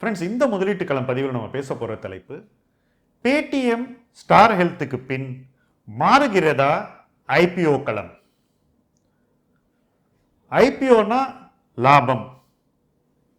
Friends இந்த முதலீட்டு களம் பதிவில் நம்ம பேச போகிற தலைப்பு பேடிஎம் ஸ்டார் ஹெல்த்துக்கு பின் மாறுகிறதா ஐபிஓ களம் ஐபிஓனா லாபம்.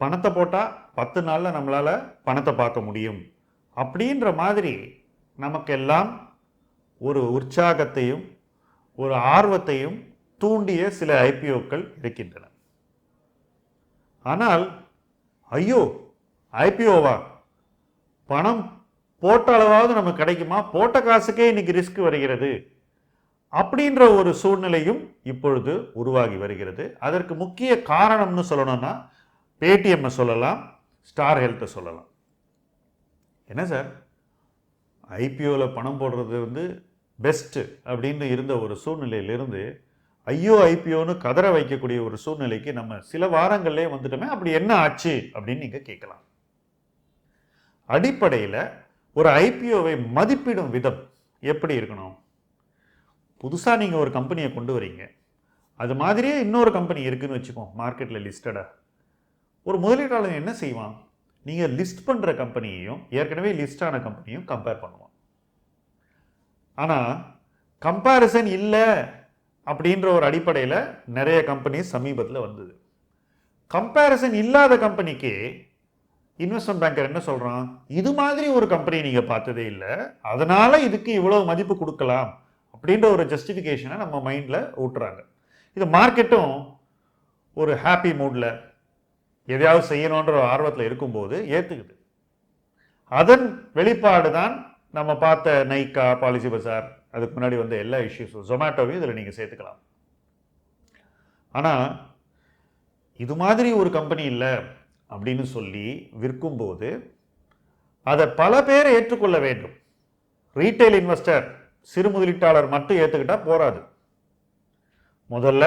பணத்தை போட்டால் பத்து நாளில் நம்மளால் பணத்தை பார்க்க முடியும். அப்படின்ற மாதிரி நமக்கெல்லாம் ஒரு உற்சாகத்தையும் ஒரு ஆர்வத்தையும் தூண்டிய சில ஐபிஓக்கள் இருக்கின்றன. ஆனால் ஐயோ ஐபிஓவா பணம் போட்ட அளவாவது நமக்கு கிடைக்குமா? போட்ட காசுக்கே இன்னைக்கு ரிஸ்க் வருகிறது. அப்படின்ற ஒரு சூழ்நிலையும் இப்பொழுது உருவாகி வருகிறது. அதற்கு முக்கிய காரணம்னு சொல்லணும்னா பேடிஎம்மை சொல்லலாம் ஸ்டார் ஹெல்த்தை சொல்லலாம். என்ன சார்? ஐபிஓவில் பணம் போடுறது வந்து பெஸ்ட்டு அப்படின்னு இருந்த ஒரு சூழ்நிலையிலிருந்து ஐயோ ஐபிஓன்னு கதற வைக்கக்கூடிய ஒரு சூழ்நிலைக்கு நம்ம சில வாரங்கள்லேயே வந்துட்டோமே அப்படி என்ன ஆச்சு அப்படின்னு நீங்கள் கேட்கலாம். அடிப்படையில் ஒரு ஐபிஓவை மதிப்பிடும் விதம் எப்படி இருக்கணும்? புதுசாக நீங்கள் ஒரு கம்பெனியை கொண்டு வரீங்க. அது மாதிரியே இன்னொரு கம்பெனி இருக்குதுன்னு வச்சுக்கோம் மார்க்கெட்டில் லிஸ்டடாக ஒரு முதலீட்டாளர் என்ன செய்வான்? நீங்கள் லிஸ்ட் பண்ணுற கம்பெனியையும் ஏற்கனவே லிஸ்டான கம்பெனியும் கம்பேர் பண்ணுவான். ஆனால் கம்பேரிசன் இல்லை அப்படின்ற ஒரு அடிப்படையில் நிறைய கம்பெனி சமீபத்தில் வந்தது. கம்பேரிசன் இல்லாத கம்பெனிக்கு இன்வெஸ்ட்மெண்ட் பேங்கர் என்ன சொல்கிறான் இது மாதிரி ஒரு கம்பெனி நீங்கள் பார்த்ததே இல்லை. அதனால் இதுக்கு இவ்வளோ மதிப்பு கொடுக்கலாம் அப்படின்ற ஒரு ஜஸ்டிஃபிகேஷனை நம்ம மைண்டில் ஊட்டுறாங்க. இது மார்க்கெட்டும் ஒரு ஹாப்பி மூடில் எதையாவது செய்யணுன்ற ஒரு ஆர்வத்தில் இருக்கும்போது ஏற்றுக்குது அதன் வெளிப்பாடு தான் நம்ம பார்த்த நைக்கா பாலிசி பசார் அதுக்கு முன்னாடி வந்த எல்லா இஷ்யூஸும் ஜொமேட்டோவையும் இதில் நீங்கள் சேர்த்துக்கலாம். ஆனால் இது மாதிரி ஒரு கம்பெனி இல்லை. அப்படின்னு சொல்லி விற்கும்போது அதை பல பேர் ஏற்றுக்கொள்ள வேண்டும். ரீட்டைல் இன்வெஸ்டர் சிறு முதலீட்டாளர் மட்டும் ஏற்றுக்கிட்டா போராது முதல்ல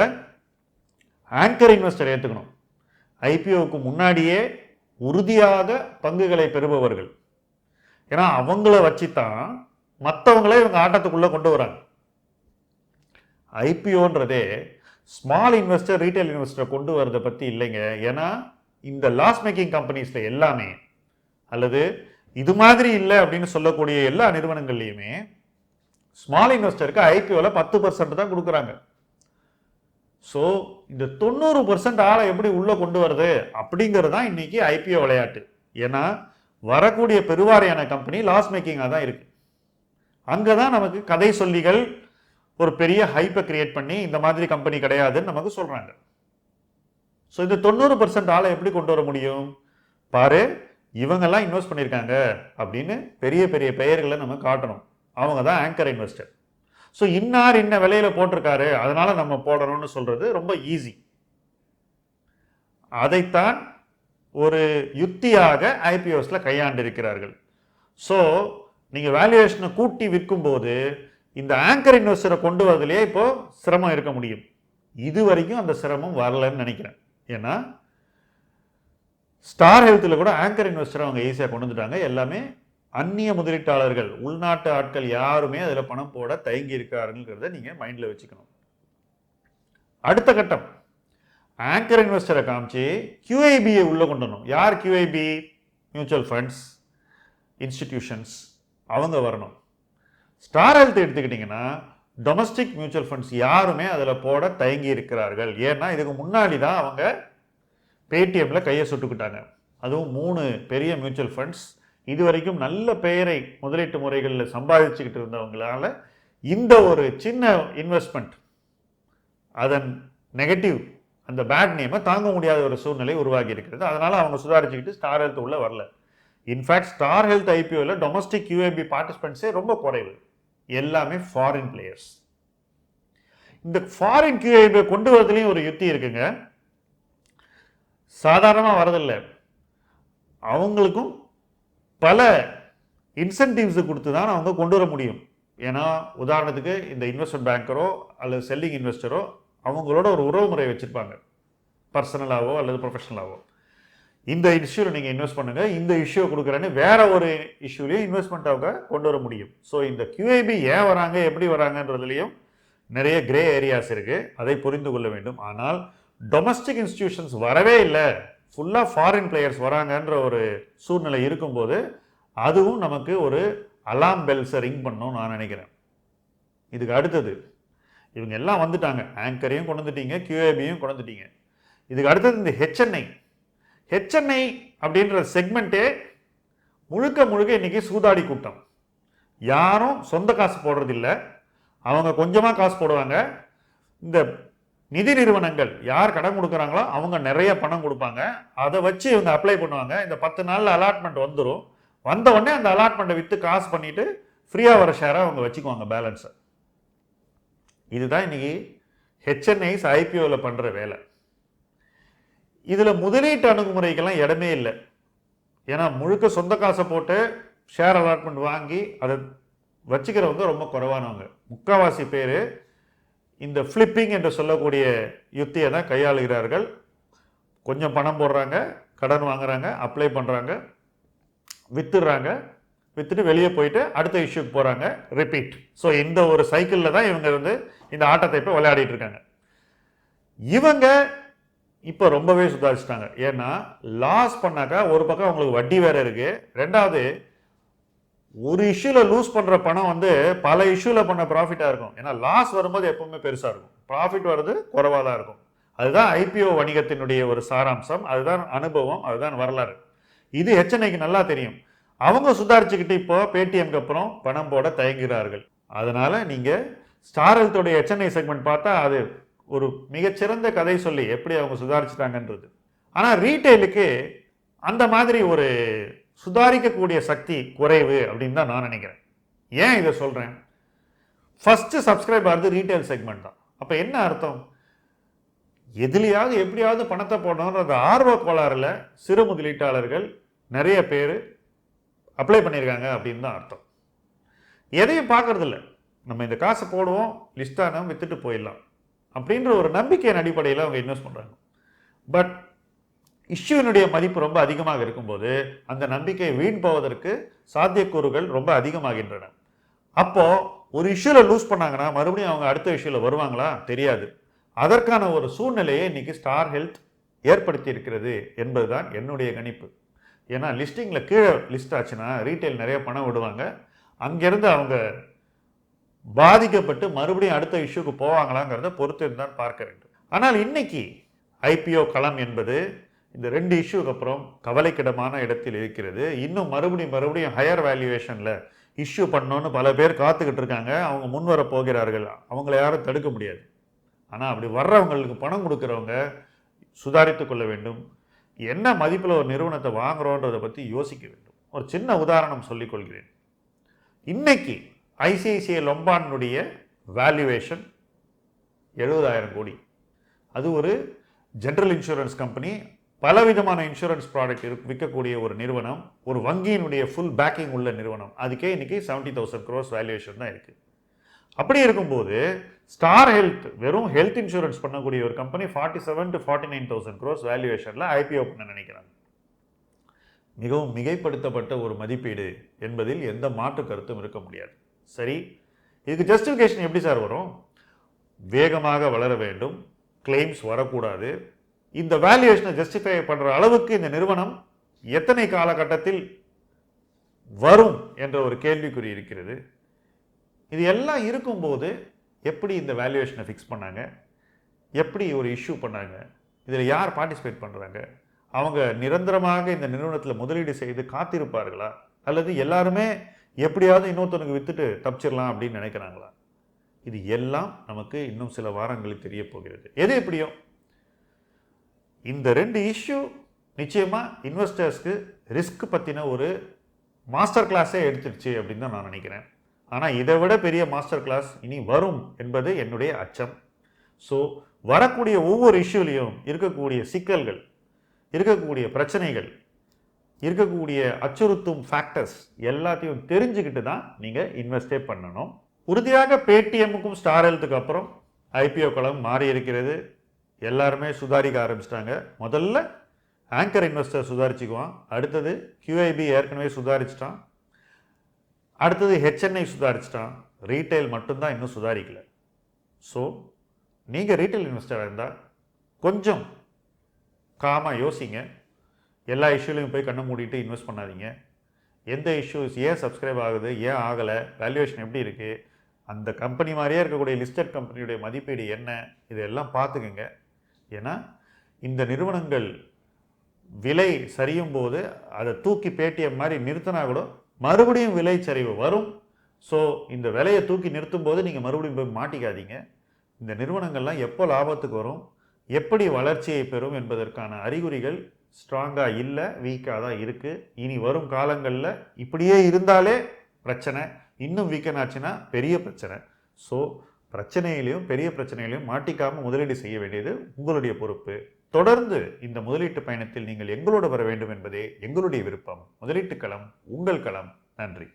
ஆங்கர் இன்வெஸ்டர் ஏற்றுக்கணும் ஐபிஓவுக்கு முன்னாடியே உறுதியாக பங்குகளை பெறுபவர்கள். ஏன்னா அவங்கள வச்சு தான் மற்றவங்களே இவங்க ஆட்டத்துக்குள்ளே கொண்டு வராங்க. ஐபிஓன்றதே ஸ்மால் இன்வெஸ்டர் ரீட்டைல் இன்வெஸ்டரை கொண்டு வரதை பற்றி இல்லைங்க. ஏன்னா இந்த லாஸ் மேக்கிங் கம்பெனிஸில் எல்லாமே அல்லது இது மாதிரி இல்லை அப்படின்னு சொல்லக்கூடிய எல்லா நிறுவனங்கள்லையுமே ஸ்மால் இன்வெஸ்டருக்கு ஐபிஓவில் பத்து பர்சன்ட் தான் கொடுக்குறாங்க. ஸோ இந்த தொண்ணூறு பர்சன்ட் ஆளை எப்படி உள்ளே கொண்டு வருது அப்படிங்கிறது தான் இன்னைக்கு ஐபிஓ விளையாட்டு. ஏன்னா வரக்கூடிய பெருவாரியான கம்பெனி லாஸ் மேக்கிங்காக தான் இருக்குது அங்கே தான் நமக்கு கதை சொல்லிகள் ஒரு பெரிய ஹைப்பை கிரியேட் பண்ணி இந்த மாதிரி கம்பெனி கிடையாதுன்னு நமக்கு சொல்கிறாங்க ஸோ இந்த தொண்ணூறு பர்சன்ட் ஆளை எப்படி கொண்டு வர முடியும்? பாரு இவங்கெல்லாம் இன்வெஸ்ட் பண்ணியிருக்காங்க அப்படின்னு பெரிய பெரிய பெயர்களை நம்ம காட்டணும். அவங்க தான் ஆங்கர் இன்வெஸ்டர் ஸோ இன்னார் இன்ன விலையில் போட்டிருக்காரு அதனால் நம்ம போடணும்னு சொல்கிறது ரொம்ப ஈஸி அதைத்தான் ஒரு யுக்தியாக ஐபிஓஸில் கையாண்டிருக்கிறார்கள். ஸோ நீங்கள் வேல்யூவேஷனை கூட்டி விற்கும்போது இந்த ஆங்கர் இன்வெஸ்டரை கொண்டு வரதுலேயே இப்போ சிரமம் இருக்க முடியும். இது வரைக்கும் அந்த சிரமம் வரலன்னு நினைக்கிறேன். ஏன்னா ஸ்டார் ஹெல்த்தில் கூட ஆங்கர் இன்வெஸ்டரை அவங்க ஈஸியாக கொண்டு வந்துட்டாங்க. எல்லாமே அந்நிய முதலீட்டாளர்கள் உள்நாட்டு ஆட்கள் யாருமே அதில் பணம் போட தயங்கி இருக்காருங்கிறத நீங்கள் மைண்டில் வச்சுக்கணும். அடுத்த கட்டம். ஆங்கர் இன்வெஸ்டரை காமிச்சு கியூஐபியை உள்ளே கொண்டு வரணும். யார் கியூஐபி மியூச்சுவல் ஃபண்ட்ஸ் இன்ஸ்டிடியூஷன்ஸ் அவங்க வரணும். ஸ்டார் ஹெல்த் எடுத்துக்கிட்டிங்கன்னா டொமஸ்டிக் மியூச்சுவல் ஃபண்ட்ஸ் யாருமே அதில் போட தயங்கி இருக்கிறார்கள். ஏன்னா இதுக்கு முன்னாடி தான் அவங்க பேடிஎம்மில் கையை சுட்டுக்கிட்டாங்க. அதுவும் மூணு பெரிய மியூச்சுவல் ஃபண்ட்ஸ் இது வரைக்கும் நல்ல பெயரை முதலீட்டு முறைகளில் சம்பாதிச்சுக்கிட்டு இருந்தவங்களால இந்த ஒரு சின்ன இன்வெஸ்ட்மெண்ட் அதன் நெகட்டிவ் அந்த பேட் நேமை தாங்க முடியாத ஒரு சூழ்நிலை உருவாகி இருக்கிறது. அதனால் அவங்க சுதாரிச்சுக்கிட்டு ஸ்டார் ஹெல்த் உள்ளே வரல. இன்ஃபேக்ட் ஸ்டார் ஹெல்த் ஐபிஓவில் டொமஸ்டிக் யூஏபி பார்ட்டிசிபென்ட்ஸே ரொம்ப குறைவு. எல்லாமே ஃபாரின் பிளேயர்ஸ் இந்த ஃபாரின் கியூஐபியை கொண்டு வரதுலேயும் ஒரு யுக்தி இருக்குங்க. சாதாரணமாக வரதில்லை. அவங்களுக்கும் பல இன்சென்டிவ்ஸை கொடுத்து தான் அவங்க கொண்டு வர முடியும். ஏன்னா உதாரணத்துக்கு இந்த இன்வெஸ்ட்மெண்ட் பேங்கரோ அல்லது செல்லிங் இன்வெஸ்டரோ அவங்களோட ஒரு உறவு முறை வச்சுருப்பாங்க பர்சனலாகவோ அல்லது ப்ரொஃபஷனலாவோ இந்த இஷ்யூவில் நீங்கள் இன்வெஸ்ட் பண்ணுங்கள் இந்த இஷ்யூ கொடுக்குறேன்னு வேற ஒரு இஷ்யூலையும் இன்வெஸ்ட்மெண்ட் அவங்க கொண்டு வர முடியும். ஸோ இந்த கியூஏபி ஏன் வராங்க? எப்படி வராங்கன்றதுலையும் நிறைய கிரே ஏரியாஸ் இருக்குது அதை புரிந்து கொள்ள வேண்டும். ஆனால் டொமஸ்டிக் இன்ஸ்டிடியூஷன்ஸ் வரவே இல்லை. ஃபுல்லாக ஃபாரின் பிளேயர்ஸ் வராங்கன்ற ஒரு சூழ்நிலை இருக்கும்போது அதுவும் நமக்கு ஒரு அலாம் பெல்ஸை ரிங் பண்ணணும்னு நான் நினைக்கிறேன். இதுக்கு அடுத்தது இவங்க எல்லாம் வந்துட்டாங்க. ஆங்கரையும் கொண்டு வந்துட்டீங்க கியூஏபியும் கொண்டு வந்துட்டீங்க. இதுக்கு அடுத்தது இந்த ஹெச்என்ஐ ஹெச்என்ஐ அப்படின்ற செக்மெண்ட்டே முழுக்க முழுக்க இன்றைக்கி சூதாடி கூட்டம். யாரும் சொந்த காசு போடுறதில்ல. அவங்க கொஞ்சமாக காசு போடுவாங்க. இந்த நிதி நிறுவனங்கள் யார் கடன் கொடுக்குறாங்களோ அவங்க நிறைய பணம் கொடுப்பாங்க. அதை வச்சு இவங்க அப்ளை பண்ணுவாங்க. இந்த பத்து நாளில் அலாட்மெண்ட் வந்துடும் வந்த உடனே அந்த அலாட்மெண்ட்டை விற்று காசு பண்ணிவிட்டு ஃப்ரீயாக வர ஷேராக அவங்க வச்சுக்குவாங்க பேலன்ஸை இதுதான் இன்னைக்கு ஹெச்என்ஐஸ் ஐபிஓவில் பண்ணுற வேலை. இதில் முதலீட்டு அணுகுமுறைக்கெல்லாம் இடமே இல்லை. ஏன்னா முழுக்க சொந்த காசை போட்டு ஷேர் அலாட்மெண்ட் வாங்கி அதை வச்சுக்கிறவங்க ரொம்ப குறைவானவங்க. முக்காவாசி பேர் இந்த ஃப்ளிப்பிங் என்று சொல்லக்கூடிய யுத்தியை தான் கையாளுகிறார்கள். கொஞ்சம் பணம் போடுறாங்க கடன் வாங்குறாங்க அப்ளை பண்ணுறாங்க வித்துடுறாங்க வித்துட்டு வெளியே போயிட்டு அடுத்த இஷ்யூக்கு போகிறாங்க ரிப்பீட் ஸோ இந்த ஒரு சைக்கிளில் தான் இவங்க வந்து இந்த ஆட்டத்தை இப்போ விளையாடிட்டு இருக்காங்க. இவங்க இப்போ ரொம்பவே சுதாரிச்சிட்டாங்க. ஏன்னா லாஸ் பண்ணாக்கா ஒரு பக்கம் அவங்களுக்கு வட்டி வேறு இருக்குது ரெண்டாவது ஒரு இஷ்யூவில் லூஸ் பண்ணுற பணம் வந்து பல இஷ்யூவில் பண்ண ப்ராஃபிட்டாக இருக்கும். ஏன்னா லாஸ் வரும்போது எப்பவுமே பெருசாக இருக்கும். ப்ராஃபிட் வர்றது குறவாக தான் இருக்கும். அதுதான் ஐபிஓ வணிகத்தினுடைய ஒரு சாராம்சம். அதுதான் அனுபவம். அதுதான் வரலாறு. இது ஹெச்என்ஐக்கு நல்லா தெரியும். அவங்க சுதாரிச்சுக்கிட்டு இப்போ பேடிஎம்க்கு அப்புறம் பணம் போட தயங்குகிறார்கள். அதனால் நீங்கள் ஸ்டார் ஹெல்த்தோடைய ஹெச்என்ஐ செக்மெண்ட் பார்த்தா அது ஒரு மிகச்சிறந்த கதை சொல்லி எப்படி அவங்க சுதாரிச்சிட்டாங்கன்றது. ஆனால் ரீட்டைலுக்கு அந்த மாதிரி ஒரு சுதாரிக்கக்கூடிய சக்தி குறைவு அப்படின்னு தான் நான் நினைக்கிறேன். ஏன் இதை சொல்கிறேன் ஃபஸ்ட்டு சப்ஸ்கிரைப் ஆகிறது ரீட்டைல் செக்மெண்ட் தான். அப்போ என்ன அர்த்தம்? எதுலையாவது எப்படியாவது பணத்தை போடணுன்ற அந்த ஆர்வ கோளாறில் சிறு முதலீட்டாளர்கள் நிறைய பேர் அப்ளை பண்ணியிருக்காங்க அப்படின்னு தான் அர்த்தம். எதையும் பார்க்கறதில்ல. நம்ம இந்த காசை போடுவோம் லிஸ்ட்டான விற்றுட்டு போயிடலாம். அப்படின்ற ஒரு நம்பிக்கையின் அடிப்படையில் அவங்க இன்வெஸ்ட் பண்ணுறாங்க பட் இஷ்யூனுடைய மதிப்பு ரொம்ப அதிகமாக இருக்கும்போது அந்த நம்பிக்கை வீண் போவதற்கு சாத்தியக்கூறுகள் ரொம்ப அதிகமாகின்றன. அப்போ ஒரு இஷ்யூவில் லூஸ் பண்ணாங்கன்னா மறுபடியும் அவங்க அடுத்த இஷ்யூவில் வருவாங்களா? தெரியாது. அதற்கான ஒரு சூழ்நிலையை இன்றைக்கி ஸ்டார் ஹெல்த் ஏற்படுத்தி இருக்கிறது என்பதுதான் என்னுடைய கணிப்பு. ஏன்னா லிஸ்டிங்கில் கீழே லிஸ்ட் ஆச்சுன்னா ரீட்டைல் நிறைய பணம் விடுவாங்க. அங்கேருந்து அவங்க பாதிக்கப்பட்டு மறுபடியும் அடுத்த இஷ்யூக்கு போவாங்களாங்கிறத பொறுத்து இருந்தால் பார்க்க வேண்டும். ஆனால் இன்னைக்கு ஐபிஓ களம் என்பது இந்த ரெண்டு இஷ்யூக்கு அப்புறம் கவலைக்கிடமான இடத்தில் இருக்கிறது. இன்னும் மறுபடியும் மறுபடியும் ஹையர் வேல்யூவேஷனில் இஷ்யூ பண்ணோன்னு பல பேர் காத்துக்கிட்டு இருக்காங்க. அவங்க முன் வர போகிறார்கள். அவங்கள யாரும் தடுக்க முடியாது. ஆனால் அப்படி வர்றவங்களுக்கு பணம் கொடுக்குறவங்க சுதாரித்து கொள்ள வேண்டும். என்ன மதிப்பில் ஒரு நிறுவனத்தை வாங்குகிறோன்றதை பற்றி யோசிக்க வேண்டும். ஒரு சின்ன உதாரணம் சொல்லிக்கொள்கிறேன் இன்னைக்கு ஐசிஐசிஐ லொம்பானுடைய வேல்யூவேஷன் எழுபதாயிரம் கோடி. அது ஒரு ஜென்ரல் இன்சூரன்ஸ் கம்பெனி பலவிதமான இன்சூரன்ஸ் ப்ராடக்ட் இரு விற்கக்கூடிய ஒரு நிறுவனம் ஒரு வங்கியினுடைய ஃபுல் பேக்கிங் உள்ள நிறுவனம். அதுக்கே இன்னைக்கு செவன்ட்டி தௌசண்ட் க்ரோஸ் வேல்யூவேஷன் தான் இருக்குது அப்படி இருக்கும்போது ஸ்டார் ஹெல்த் வெறும் ஹெல்த் இன்சூரன்ஸ் பண்ணக்கூடிய ஒரு company forty seven to forty nine thousand crores வேல்யூவேஷனில் IPO பண்ண நினைக்கிறாங்க. மிகவும் மிகைப்படுத்தப்பட்ட ஒரு மதிப்பீடு என்பதில் எந்த மாற்று கருத்தும் இருக்க முடியாது. சரி. இதுக்கு ஜஸ்டிஃபிகேஷன் எப்படி சார் வரும்? வேகமாக வளர வேண்டும். கிளைம்ஸ் வரக்கூடாது. இந்த வேல்யூவேஷனை ஜஸ்டிஃபை பண்ணுற அளவுக்கு இந்த நிறுவனம் எத்தனை காலகட்டத்தில் வரும் என்ற ஒரு கேள்விக்குறி இருக்கிறது. இது எல்லாம் இருக்கும்போது எப்படி இந்த வேல்யூவேஷனை ஃபிக்ஸ் பண்ணாங்க? எப்படி ஒரு இஷ்யூ பண்ணாங்க? இதில் யார் பார்ட்டிசிபேட் பண்ணுறாங்க அவங்க நிரந்தரமாக இந்த நிறுவனத்தில் முதலீடு செய்து காத்திருப்பார்களா? அல்லது எல்லாருமே எப்படியாவது இன்னொருத்தனுக்கு விற்றுட்டு தப்பிச்சிடலாம் அப்படின்னு நினைக்கிறாங்களா? இது எல்லாம் நமக்கு இன்னும் சில வாரங்களில் தெரிய போகிறது எது எப்படியோ இந்த ரெண்டு இஷ்யூ நிச்சயமாக இன்வெஸ்டர்ஸ்க்கு ரிஸ்க் பற்றின ஒரு மாஸ்டர் கிளாஸே எடுத்துடுச்சு அப்படின்னு தான் நான் நினைக்கிறேன். ஆனால் இதை விட பெரிய மாஸ்டர் கிளாஸ் இனி வரும் என்பது என்னுடைய அச்சம். ஸோ வரக்கூடிய ஒவ்வொரு இஷ்யூலையும் இருக்கக்கூடிய சிக்கல்கள் இருக்கக்கூடிய பிரச்சனைகள் இருக்கக்கூடிய அச்சுறுத்தும் ஃபேக்டர்ஸ் எல்லாத்தையும் தெரிஞ்சுக்கிட்டு தான் நீங்கள் இன்வெஸ்டே பண்ணணும். உறுதியாக பேடிஎம்முக்கும் ஸ்டார் ஹெல்த்துக்கு அப்புறம் ஐபிஓ களம் மாறி இருக்கிறது. எல்லாருமே சுதாரிக்க ஆரம்பிச்சிட்டாங்க. முதல்ல ஆங்கர் இன்வெஸ்டர் சுதாரிச்சுக்குவான். அடுத்தது கியூஐபி ஏற்கனவே சுதாரிச்சிட்டான். அடுத்தது ஹெச்என்ஐ சுதாரிச்சிட்டான். ரீட்டைல் மட்டும்தான் இன்னும் சுதாரிக்கல. ஸோ நீங்கள் ரீட்டைல் இன்வெஸ்டராக இருந்தால் கொஞ்சம் காமாக யோசிங்க. எல்லா இஷ்யூலையும் போய் கண்ணை மூடிட்டு இன்வெஸ்ட் பண்ணாதீங்க. எந்த இஷ்யூஸ் ஏன் சப்ஸ்கிரைப் ஆகுது ஏன் ஆகலை வேல்யூவேஷன் எப்படி இருக்குது அந்த கம்பெனி மாதிரியே இருக்கக்கூடிய லிஸ்டட் கம்பெனியுடைய மதிப்பீடு என்ன இதெல்லாம் பார்த்துக்குங்க. ஏன்னா இந்த நிறுவனங்கள் விலை சரியும் போது அதை தூக்கி பேடிஎம் மாதிரி நிறுத்தினா கூட மறுபடியும் விலை சரிவு வரும். ஸோ இந்த விலையை தூக்கி நிறுத்தும் போது நீங்கள் மறுபடியும் போய் மாட்டிக்காதீங்க. இந்த நிறுவனங்கள்லாம் எப்போ லாபத்துக்கு வரும் எப்படி வளர்ச்சியை பெறும் என்பதற்கான அறிகுறிகள் ஸ்ட்ராங்காக இல்லை வீக்காக தான் இருக்குது இனி வரும் காலங்களில் இப்படியே இருந்தாலே பிரச்சனை. இன்னும் வீக்கன் ஆச்சுன்னா பெரிய பிரச்சனை. ஸோ பிரச்சனையிலையும் பெரிய பிரச்சனையிலையும் மாட்டிக்காமல் முதலீடு செய்ய வேண்டியது உங்களுடைய பொறுப்பு. தொடர்ந்து இந்த முதலீட்டு பயணத்தில் நீங்கள் எங்களோடு வர வேண்டும் என்பதே எங்களுடைய விருப்பம். முதலீட்டு களம் உங்கள் களம். நன்றி.